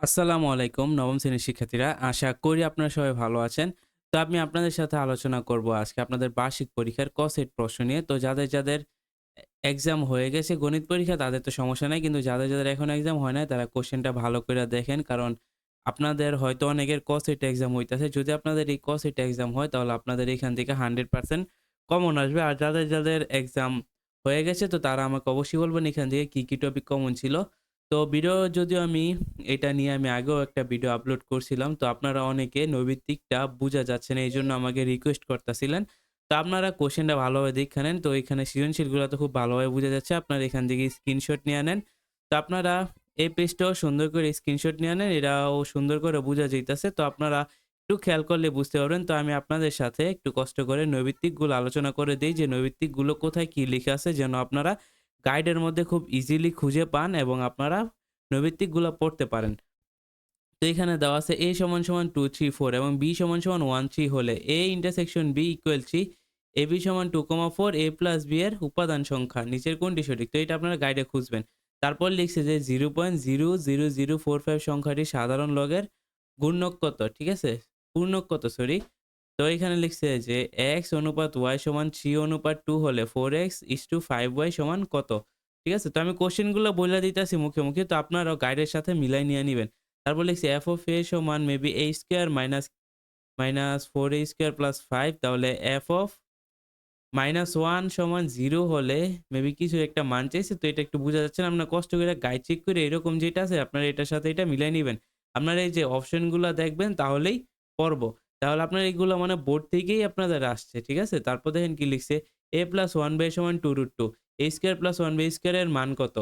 আসসালামু আলাইকুম, নবম শ্রেণির শিক্ষার্থীরা। আশা করি আপনারা সবাই ভালো আছেন। তো আমি আপনাদের সাথে আলোচনা করব আজকে আপনাদের বার্ষিক পরীক্ষার ক সেট প্রশ্ন নিয়ে। তো যাদের যাদের এক্সাম হয়ে গেছে গণিত পরীক্ষা, তাদের তো সমস্যা নাই। কিন্তু যাদের যাদের এখন এক্সাম হয় নাই, তারা কোশ্চেনটা ভালো করে দেখেন। কারণ আপনাদের হয়তো অনেকের ক সেট এক্সাম হইতেছে। যদি আপনাদের এই ক সেট এক্সাম হয়, তাহলে আপনাদের এখান থেকে হান্ড্রেড পার্সেন্ট কমন আসবে। আর যাদের যাদের এক্সাম হয়ে গেছে, তো তারা আমাকে অবশ্যই বলবেন এখান থেকে কী কী টপিক কমন ছিল। তো ভিডিও যদিও আমি এটা নিয়ে আমি আগেও একটা ভিডিও আপলোড করছিলাম, তো আপনারা অনেকে নৈবিত্তিকটা বোঝা যাচ্ছে না এই জন্য আমাকে রিকোয়েস্ট করতেছিলেন। তো আপনারা কোশ্চেনটা ভালোভাবে দেখে নেন, তো এখানে সৃজনশীলগুলো তো খুব ভালোভাবে বোঝা যাচ্ছে, আপনারা এখান থেকে স্ক্রিনশট নিয়ে নেন। তো আপনারা এই পেজটাও সুন্দর করে স্ক্রিনশট নিয়ে নেন এটাও সুন্দর করে বোঝা যাইতেছে, তো আপনারা একটু খেয়াল করলে বুঝতে পারবেন। তো আমি আপনাদের সাথে একটু কষ্ট করে নৈবিত্তিকগুলো আলোচনা করে দিই, যে নৈবিত্তিকগুলো কোথায় কী লিখে আছে, যেন আপনারা গাইডের মধ্যে খুব ইজিলি খুঁজে পান এবং আপনারা নৈবিত্তিকগুলো পড়তে পারেন। তো এখানে দেওয়া আছে এ সমান সমান টু থ্রি ফোর এবং বি সমান সমান ওয়ান থ্রি হলে A intersection B equal three A B সমান two comma four A plus B এর উপাদান সংখ্যা নিচের কোনটি সঠিক? তো এটা আপনারা গাইডে খুঁজবেন। তারপর লিখছে যে zero point zero zero zero four five সংখ্যাটি সাধারণ লগের গুণক কত? ঠিক আছে? পূর্ণক কত? সরি তো এখানে লিখছে যে এক্স অনুপাত ওয়াই সমান থ্রি অনুপাত টু হলে four x is two five y সমান কত? ঠিক আছে? তো আমি কোশ্চেনগুলো বলে দিতেছি মুখে মুখে, তো আপনারাও গাইডের সাথে মিলাই নিয়ে নেবেন। তারপর লিখছি এফ অফ এ সমান maybe A square minus minus four A square plus five তাহলে এফ অফ মাইনাস ওয়ান সমান জিরো হলে মেবি কিছু একটা মান চাইছে, তো এটা একটু বোঝা যাচ্ছে না। আপনার কষ্ট করে গাইড চেক করে এরকম যেটা আছে, আপনারা এটার সাথে এটা মিলাই নেবেন। আপনারা এই যে অপশনগুলো দেখবেন, তাহলেই পড়ব তাহলে আপনার এইগুলো মানে বোর্ড থেকেই আপনাদের আসছে, ঠিক আছে? তারপর দেখেন কি লিখছে এ প্লাস ওয়ান বাই সমান two root two A square plus one by স্কোয়ারের মান কত?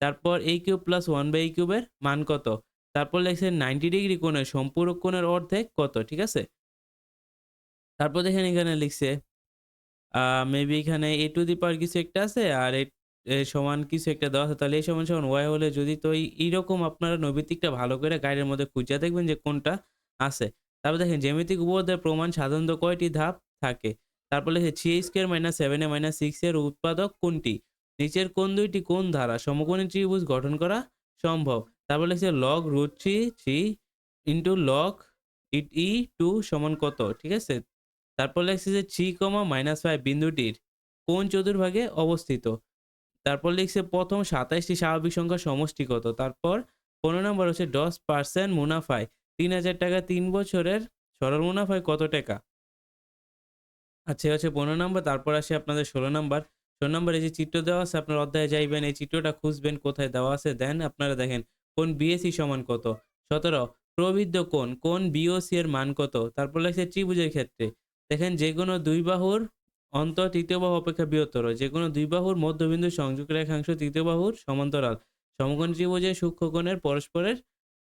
তারপর A cube plus one by কিউবের মান কত? তারপর লিখছে নাইনটি ডিগ্রি কোণের সম্পূরক কোণের অর্ধেক কত, ঠিক আছে? তারপর দেখেন এখানে লিখছে মেবি এখানে এ টু দি পাওয়ার কিছু একটা আছে আর এ এ সমান কিছু একটা দেওয়া আছে, তাহলে এই সমান সমান ওয়াই হলে যদি তো এইরকম আপনারা নৈবিত্তিকটা ভালো করে গাইডের মধ্যে খুঁজে দেখবেন যে কোনটা আছে। তারপর দেখেন, জ্যামিতিক উপপাদ্যের প্রমাণ সাধারণত কয়টি ধাপ থাকে? তারপর লিখে three square minus seven A minus six এর উৎপাদক কোনটি? নিচের কোন দুইটি কোন ধারা সমকোণী ত্রিভুজ গঠন করা সম্ভব। তারপর লিখছে log root three three into log it e two সমান কত? ঠিক আছে? তারপর লিখছে যে থ্রি কমা মাইনাস ফাইভ বিন্দুটির কোন চতুর্ভাগে অবস্থিত। তারপর লিখছে প্রথম সাতাইশটি স্বাভাবিক সংখ্যার সমষ্টি কত? তারপর পনেরো নম্বর হচ্ছে দশ পার্সেন্ট মুনাফায়। তিন হাজার টাকা তিন বছরের সরল মুনাফায় কত টাকা? আচ্ছা হচ্ছে পনেরো নম্বর, তারপর আসে আপনাদের ষোলো নম্বর। ষোলো নম্বরে যে চিত্র দেওয়া আছে, আপনার অধ্যায়ে যাইবেন, এই চিত্রটা খুঁজবেন, কোথায় দেওয়া আছে, দেন আপনারা দেখেন কোন বিএসি সমান কত। সতেরো, প্রবৃদ্ধ কোন কোন বিওসি এর মান কত? তারপর লেখছে ত্রিভুজের ক্ষেত্রে। দেখেন যে কোনো দুই বাহুর অন্তর তৃতীয় বাহু অপেক্ষা বৃহত্তর। যে কোনো দুই বাহুর মধ্যবিন্দু সংযোগ রেখাংশ তৃতীয় বাহুর সমান্তরাল। সমকোণ ত্রিভুজের সূক্ষ্মকোণের পরস্পরের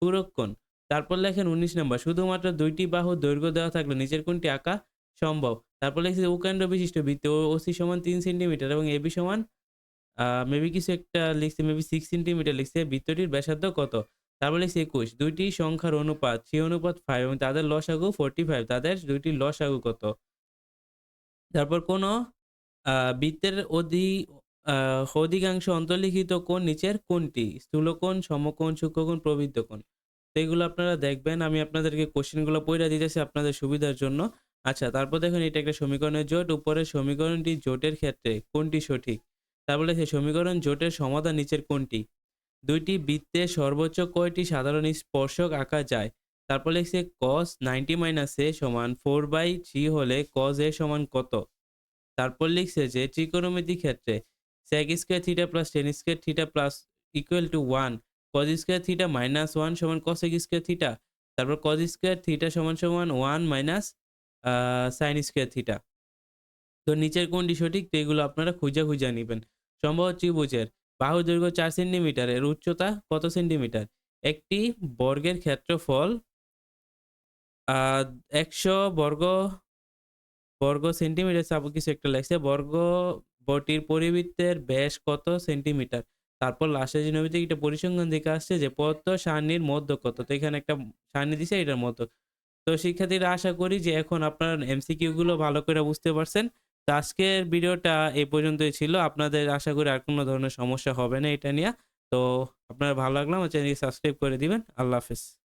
পূরক কোণ। তারপর লেখেন উনিশ নম্বর, শুধুমাত্র দুইটি বাহু দৈর্ঘ্য দেওয়া থাকলে নিচের কোনটি আঁকা সম্ভব? তারপর লিখছে উকেন্দ্র বিশিষ্ট বৃত্ত ওসি সমান তিন সেন্টিমিটার এবং এবি সমান মেবি কিছু একটা লিখছে, মেবি সিক্স সেন্টিমিটার লিখছে, বৃত্তটির ব্যাসার্ধ কত? তারপর লিখছে, একুশ, দুইটি সংখ্যার অনুপাত থ্রি অনুপাত ফাইভ এবং তাদের লসাগু ফোরটি ফাইভ তাদের দুইটি লসাগু কত? তারপর কোন বৃত্তের অধি অধিকাংশ অন্তর্লিখিত কোণ নিচের কোনটি? স্থূলকোণ, সমকোণ, সূক্ষ্মকোণ প্রবৃদ্ধ কোণ তো এগুলো আপনারা দেখবেন। আমি আপনাদেরকে কোশ্চেনগুলো পড়ে দিতেছি আপনাদের সুবিধার জন্য। আচ্ছা তারপর দেখুন, এটা একটা সমীকরণের জোট। উপরের সমীকরণটি জোটের ক্ষেত্রে কোনটি সঠিক? তারপরে সেই সমীকরণ জোটের সমাধান নিচের কোনটি? দুইটি বৃত্তে সর্বোচ্চ কয়টি সাধারণ স্পর্শক আঁকা যায়? তারপর লিখছে cos নাইনটি মাইনাস এ সমান ফোর বাই থ্রি হলে cos এ সমান কত? তারপর লিখছে যে ত্রিকোণমিতির ক্ষেত্রে sec square theta plus tan square theta plus equal to one cos square theta minus one সমান cosec স্কোয়ার থিটা তারপর cos স্কোয়ার থিটা সমান সমান one minus sine square theta তো নিচের কোনটি সঠিক তো এগুলো আপনারা খুঁজে খুঁজে নেবেন। সম্ভব ত্রিভুজের বাহু দৈর্ঘ্য চার সেন্টিমিটার এর উচ্চতা কত সেন্টিমিটার একটি বর্গের ক্ষেত্রফল একশো বর্গ বর্গ সেন্টিমিটার সাপো কিছু একটা লাগছে। বর্গ বটির পরিবৃত্তের ব্যাস কত সেন্টিমিটার তারপর লাস্টে যে নবীতে একটা পরিসংখ্যান দিকে আসছে যে, পদ্ম সারণীর মধ্য কত তো এখানে একটা সারণী দিছে, এটার মধ্য। তো শিক্ষার্থীরা আশা করি যে, এখন আপনার এমসিকিউ গুলো ভালো করে বুঝতে পারছেন। তো আজকের ভিডিওটা এই পর্যন্তই ছিল। আপনাদের আশা করি আর কোনো ধরনের সমস্যা হবে না এটা নিয়ে। তো আপনারা ভালো লাগলাম চ্যানেলকে সাবস্ক্রাইব করে দিবেন। আল্লাহ হাফেজ।